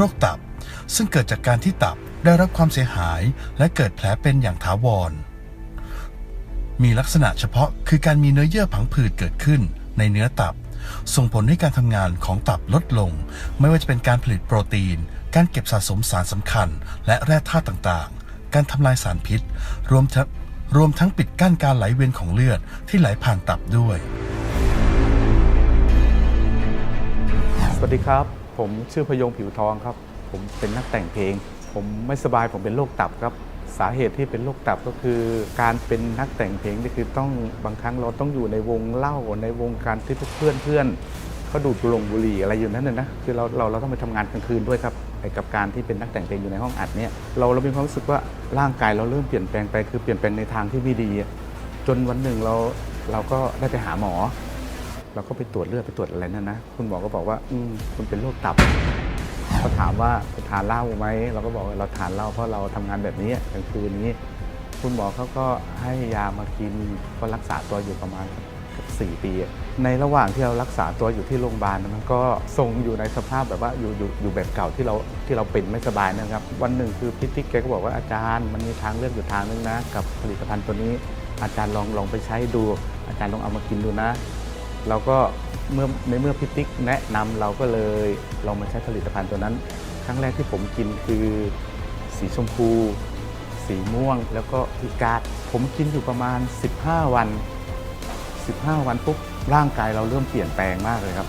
โรคตับ ซึ่งเกิดจากการที่ตับได้รับความเสียหายและเกิดแผลเป็นอย่างถาวร มีลักษณะเฉพาะคือการมีเนื้อเยื่อผังผืดเกิดขึ้นในเนื้อตับ ส่งผลให้การทำงานของตับลดลง ไม่ว่าจะเป็นการผลิตโปรตีน การเก็บสะสมสารสำคัญ และแร่ธาตุต่างๆ การทำลายสารพิษ รวมทั้งรวมทั้งปิดกั้นการไหลเวียนของเลือดที่ไหลผ่านตับด้วย สวัสดีครับ ผมชื่อพยงผิวทองครับ ผมเป็นนักแต่งเพลง ผมไม่สบายผมเป็นโรคตับครับ สาเหตุที่เป็นโรคตับก็คือ การเป็นนักแต่งเพลงนี่คือต้องบางครั้งเราต้องอยู่ในวงเล่าในวงการที่เพื่อนเพื่อนเขาดูดบุหรงบุหรี่อะไรอยู่นั่นน่ะนะคือเราเราเราต้องไปทำงานกลางคืนด้วยครับไอ้กับการที่เป็นนักแต่งเพลงอยู่ในห้องอัดเนี่ยเราเรามีความรู้สึกว่าร่างกายเราเริ่มเปลี่ยนแปลงไปคือเปลี่ยนแปลงในทางที่ไม่ดี จนวันหนึ่งเราเราก็ได้ไปหาหมอ เราก็ไปตรวจเลือดไปตรวจอะไรนั่นนะ คุณหมอก็บอกว่า อืมคุณเป็นโรคตับเขาถามว่าทานเหล้าไหมเราก็บอกว่าเราทานเหล้าเพราะเราทำงานแบบนี้กลางคืนนี้ คุณหมอเขาก็ให้ยามากินก็รักษาตัวอยู่ประมาณเกือบสี่ปี ในระหว่างที่เรารักษาตัวอยู่ที่โรงพยาบาลมันก็ทรงอยู่ในสภาพแบบว่าอยู่อยู่อยู่แบบเก่าที่เราที่เราเป็นไม่สบายนะครับ วันหนึ่งคือพิติกแกก็บอกว่าอาจารย์มันมีทางเลือกอยู่ทางนึงนะ กับผลิตภัณฑ์ตัวนี้อาจารย์ลองลองไปใช้ดู อาจารย์ลองเอามากินดูนะ เราก็เมื่อในเมื่อพิติกแนะนำเราก็เลยลองมาใช้ผลิตภัณฑ์ตัวนั้น ครั้งแรกที่ผมกินคือ สีชมพู สีม่วงแล้วก็พิกาดผมกินอยู่ประมาณ 15 วัน 15 วันปุ๊บร่างกายเราเริ่มเปลี่ยนแปลงมากเลยครับ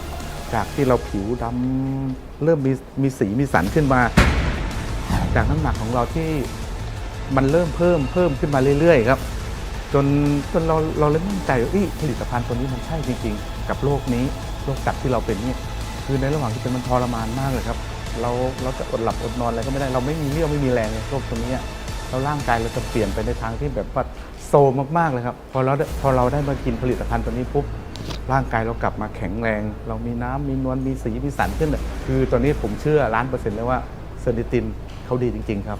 จากที่เราผิวดำเริ่มมีมีสีมีสันขึ้นมา จากน้ำหนักของเราที่มันเริ่มเพิ่มเพิ่มขึ้นมาเรื่อยๆครับ จนจนเราเราเริ่มมั่นใจว่าเอ้ยผลิตภัณฑ์ตัวนี้มันใช่จริง ๆ กับโรคนี้โรคตับที่เราเป็นเนี่ยคือในระหว่างที่เป็นมันทรมานมากเลยครับ เราเราจะอดหลับอดนอนอะไรก็ไม่ได้เราไม่มีเรี่ยวไม่มีแรงเลยโรคตัวนี้อะแล้วร่างกายเราจะเปลี่ยนไปในทางที่แบบว่าโซมากๆเลยครับพอเราได้พอเราได้มากินผลิตภัณฑ์ตัวนี้ปุ๊บร่างกายเรากลับมาแข็งแรง เรามีน้ำมีนวลมีสีมีสันขึ้นอะคือตอนนี้ผมเชื่อล้านเปอร์เซ็นต์เลยว่าเซนิตินเขาดีจริง ๆ ครับ